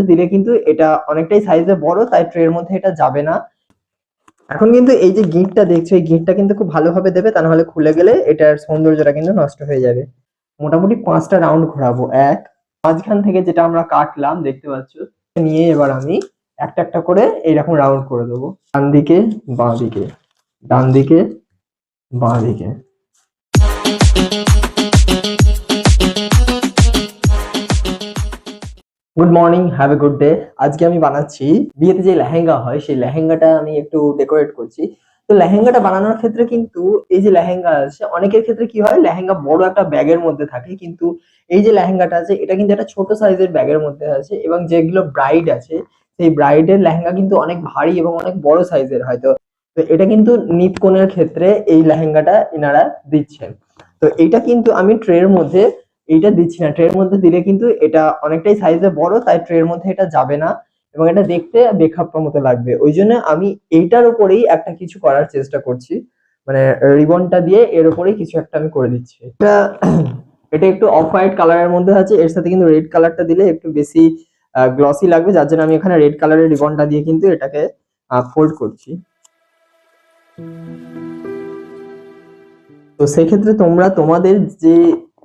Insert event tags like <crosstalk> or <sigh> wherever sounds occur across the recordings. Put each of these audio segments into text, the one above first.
মধ্যে দিলে কিন্তু এটা অনেকটাই সাইজে বড়, তাই ট্রের মধ্যে এটা যাবে না। এখন কিন্তু এই যে গিঁটটা দেখছ, এই গিঁটটা কিন্তু খুব ভালোভাবে দেবে, তা নাহলে খুলে গেলে এটার সৌন্দর্যটা কিন্তু নষ্ট হয়ে যাবে। মোটামুটি পাঁচটা রাউন্ড ঘোরাবো, এক। মাঝখান থেকে যেটা আমরা কাটলাম, দেখতে পাচ্ছ, নিয়ে এবার আমি একটা একটা করে এইরকম রাউন্ড করে দেবো। ডান দিকে, বাঁ দিকে। ডান দিকে, বাঁ দিকে। Good morning have a good day আজকে আমি বানাচ্ছি, বিয়েতে যে লেহেঙ্গা হয়, সেই লেহেঙ্গাটা আমি একটু ডেকোরেট করছি। তো লেহেঙ্গাটা বানানোর ক্ষেত্রে কিন্তু এই যে লেহেঙ্গা আছে, অনেকের ক্ষেত্রে কি হয়, লেহেঙ্গা বড় একটা ব্যাগের মধ্যে থাকে, কিন্তু এই যে লেহেঙ্গাটা আছে, এটা কিন্তু একটা ছোট সাইজের ব্যাগের মধ্যে আছে এবং যেগুলো ব্রাইড আছে, সেই ব্রাইডের লেহেঙ্গা কিন্তু অনেক ভারী এবং অনেক বড় সাইজের হয়তো তো এটা কিন্তু নিত কোণের ক্ষেত্রে এই লেহেঙ্গাটা এনারা দিচ্ছেন। তো এটা কিন্তু আমি ট্রের মধ্যে এইটা দিচ্ছি না। ট্রের মধ্যে দিলে কিন্তু এটা অনেকটাই সাইজে বড়, তাই ট্রের মধ্যে এটা যাবে না এবং এটা দেখতে বেখাপ্পা মতো লাগবে। ওই জন্য আমি এইটার উপরেই একটা কিছু করার চেষ্টা করছি। মানে রিবনটা দিয়ে এর উপরেই কিছু একটা আমি করে দিচ্ছি। এটা <clears throat> এটা একটু অফ হোয়াইট কালারের মধ্যে আছে, এর সাথে কিন্তু রেড কালারটা দিলে একটু বেশি গ্লসি লাগবে। যার জন্য আমি এখানে রেড কালারের রিবনটা দিয়ে কিন্তু এটাকে ফোল্ড করছি। তো সেক্ষেত্রে তোমরা তোমাদের যে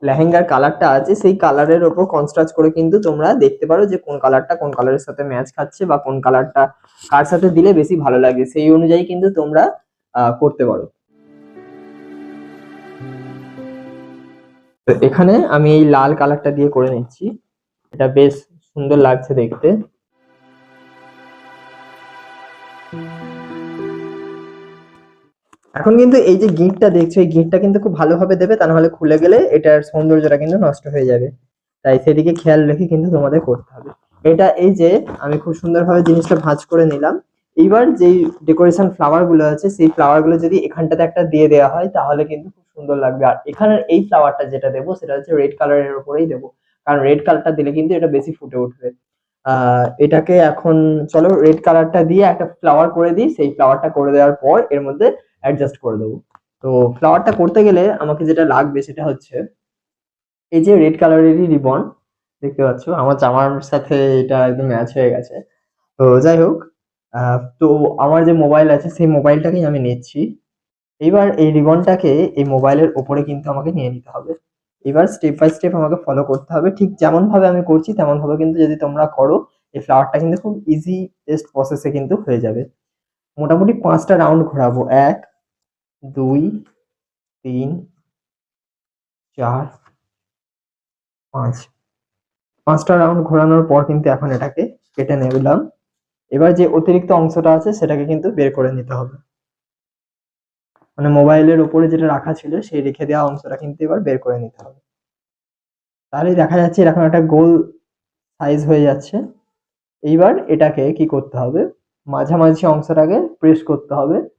লেহেঙ্গার কালারটা আছে, সেই কালারের ওপর কনস্ট্রাস্ট করে কিন্তু তোমরা দেখতে পারো যে কোন কালারটা কোন কালারের সাথে ম্যাচ খাচ্ছে বা কোন কালারটা কার সাথে দিলে বেশি ভালো লাগে। সেই অনুযায়ী কিন্তু তোমরা করতে পারো। এখানে আমি এই লাল কালারটা দিয়ে করে নিচ্ছি। এটা বেশ সুন্দর লাগছে দেখতে। এখন কিন্তু এই যে গিঁটটা দেখছ, এই গিঁটটা কিন্তু খুব ভালোভাবে দেবে, তা নাহলে খুলে গেলে এটার সৌন্দর্যটা কিন্তু নষ্ট হয়ে যাবে। তাই সেদিকে খেয়াল রেখে কিন্তু তোমাদের করতে হবে। এটা এই যে আমি খুব সুন্দরভাবে জিনিসটা ভাঁজ করে নিলাম। এইবার যেই ডেকোরেশন ফ্লাওয়ারগুলো আছে, সেই ফ্লাওয়ারগুলো যদি এখানটাতে একটা দিয়ে দেওয়া হয়, তাহলে কিন্তু খুব সুন্দর লাগবে। আর এখানের এই ফ্লাওয়ারটা যেটা দেবো, সেটা হচ্ছে রেড কালারের উপরেই দেবো। কারণ রেড কালারটা দিলে কিন্তু এটা বেশি ফুটে উঠবে। এটাকে এখন চলো রেড কালারটা দিয়ে একটা ফ্লাওয়ার করে দিই। সেই ফ্লাওয়ারটা করে দেওয়ার পর এর মধ্যে অ্যাডজাস্ট করে দেবো। তো ফ্লাওয়ারটা করতে গেলে আমাকে যেটা লাগবে সেটা হচ্ছে, এই যে রেড কালারেরই রিবন দেখতে পাচ্ছ? আমার জামার সাথে এটা একদম ম্যাচ হয়ে গেছে। তো যাই হোক তো আমার যে মোবাইল আছে সেই মোবাইলটাকেই আমি নিচ্ছি। এইবার এই রিবনটাকে এই মোবাইলের ওপরে কিন্তু আমাকে নিয়ে নিতে হবে। এবার স্টেপ বাই স্টেপ আমাকে ফলো করতে হবে। ঠিক যেমন ভাবে আমি করছি তেমন ভাবে কিন্তু যদি তোমরা করো, এই ফ্লাওয়ারটা কিন্তু খুব ইজি টেস্ট প্রসেসে কিন্তু হয়ে যাবে। মোটামুটি পাঁচটা রাউন্ড ঘোরাবো। এক দুই, তিন, চার, পাঁচ। পাঁচটা রাউন্ড ঘোরানোর পর কিন্তু এখন এটাকে কেটে নিলাম এবার যে অতিরিক্ত অংশটা আছে সেটাকে কিন্তু বের করে নিতে হবে। মানে মোবাইলের উপরে যেটা রাখা ছিল সেই রেখে দেওয়া অংশটা কিন্তু এবার বের করে নিতে হবে। তাহলে দেখা যাচ্ছে এরকম একটা গোল সাইজ হয়ে যাচ্ছে। এইবার এটাকে কি করতে হবে? মাঝামাঝি অংশটাকে প্রেস করতে হবে।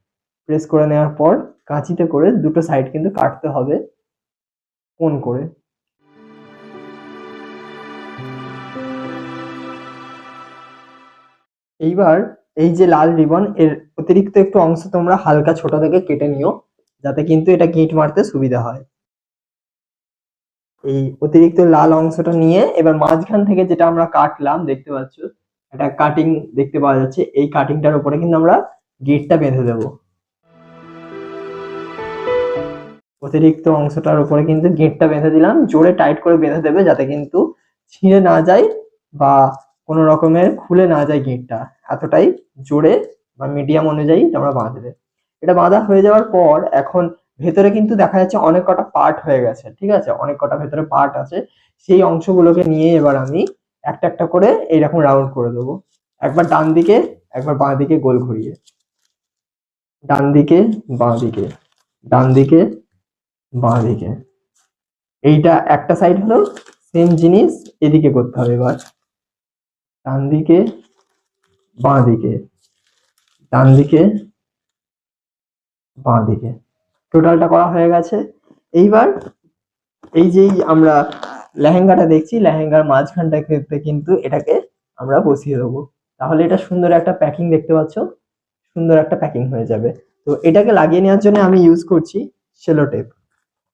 প্রেস করে নেওয়ার পর কাঁচিতে করে দুটো সাইড কিন্তু কাটতে হবে। কোন করে? এইবার এই যে লাল রিবন এর অতিরিক্ত একটু অংশ তোমরা হালকা ছোট থেকে কেটে নিও, যাতে কিন্তু এটা গিঁট মারতে সুবিধা হয়। এই অতিরিক্ত লাল অংশটা নিয়ে এবার মাঝখান থেকে যেটা আমরা কাটলাম, দেখতে পাচ্ছ, একটা কাটিং দেখতে পাওয়া যাচ্ছে। এই কাটিংটার উপরে কিন্তু আমরা গিঁটটা বেঁধে দেবো। অতিরিক্ত অংশটার উপরে কিন্তু গিঁটটা বেঁধে দিলাম, জোরে টাইট করে বেঁধে দেবে যাতে কিন্তু ছিঁড়ে না যায় বা কোনো রকমের খুলে না যায় গিঁটটা। এতটাই জোরে বা মিডিয়াম অনুযায়ী তোমরা বাঁধবে। এটা বাঁধা হয়ে যাওয়ার পর এখন ভেতরে কিন্তু দেখা যাচ্ছে অনেক কটা পার্ট হয়ে গেছে, ঠিক আছে? অনেক কটা ভেতরে পার্ট আছে। সেই অংশগুলোকে নিয়ে এবার আমি একটা একটা করে এইরকম রাউন্ড করে দেবো। একবার ডান দিকে, একবার বাঁ দিকে গোল ঘুরিয়ে। ডান দিকে, বাঁ দিকে। ডান দিকে বাঁ দিকে। এইটা একটা সাইড হলো সেম জিনিস এদিকে করতে হবে এবার। ডান দিকে, বাঁ দিকে। ডান দিকে, বাঁ দিকে। টোটালটা করা হয়ে গেছে। এইবার এই যেই আমরা লেহেঙ্গাটা দেখছি, লেহেঙ্গার মাঝখানটা ক্ষেত্রে কিন্তু এটাকে আমরা বসিয়ে দেবো। তাহলে এটা সুন্দর একটা প্যাকিং দেখতে পাচ্ছ। সুন্দর একটা প্যাকিং হয়ে যাবে। তো এটাকে লাগিয়ে নেওয়ার জন্য আমি ইউজ করছি সেলো টেপ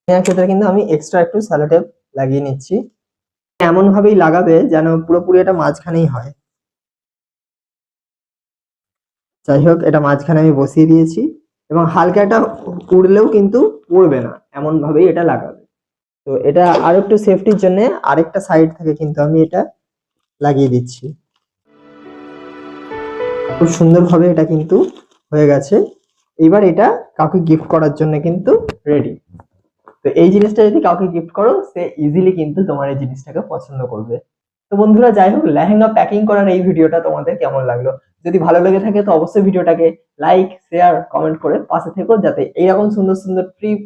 ক্ষেত্রে কিন্তু আমি এক্সট্রা একটু সেলো টেপ লাগিয়ে নিচ্ছি। এমন ভাবেই লাগাবে যেন পুরোপুরি এটা মাঝখানেই হয়। যাই হোক এটা মাঝখানে আমি বসিয়ে দিয়েছি এবং হালকা এটা উড়লেও কিন্তু উড়বে না এমন ভাবেই এটা লাগাবে। তো এটা আরও একটু সেফটির জন্য আরেকটা সাইড থেকে কিন্তু আমি এটা লাগিয়ে দিচ্ছি। খুব সুন্দরভাবে এটা কিন্তু হয়ে গেছে। এবার এটা কাউকে গিফট করার জন্য কিন্তু রেডি তো এই জিনিসটা যদি কাউকে গিফট করো, সে ইজিলি কিন্তু তোমার এই জিনিসটাকে পছন্দ করবে। তো বন্ধুরা, যাই হোক, লেহেঙ্গা প্যাকিং করার এই ভিডিওটা তোমাদের কেমন লাগল? যদি ভালো লেগে থাকে, তো অবশ্যই ভিডিওটাকে লাইক শেয়ার কমেন্ট করে পাশে থেকো, যাতে এইরকম সুন্দর সুন্দর ট্রিপ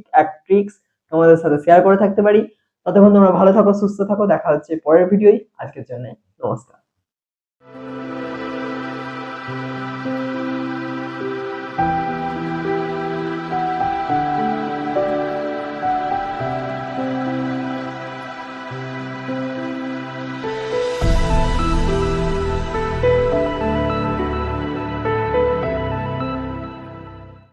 ট্রিক্স তোমাদের সাথে শেয়ার করে থাকতে পারি। ততক্ষণ তোমরা ভালো থাকো, সুস্থ থাকো, দেখা হচ্ছে পরের ভিডিওই আজকের জন্য নমস্কার।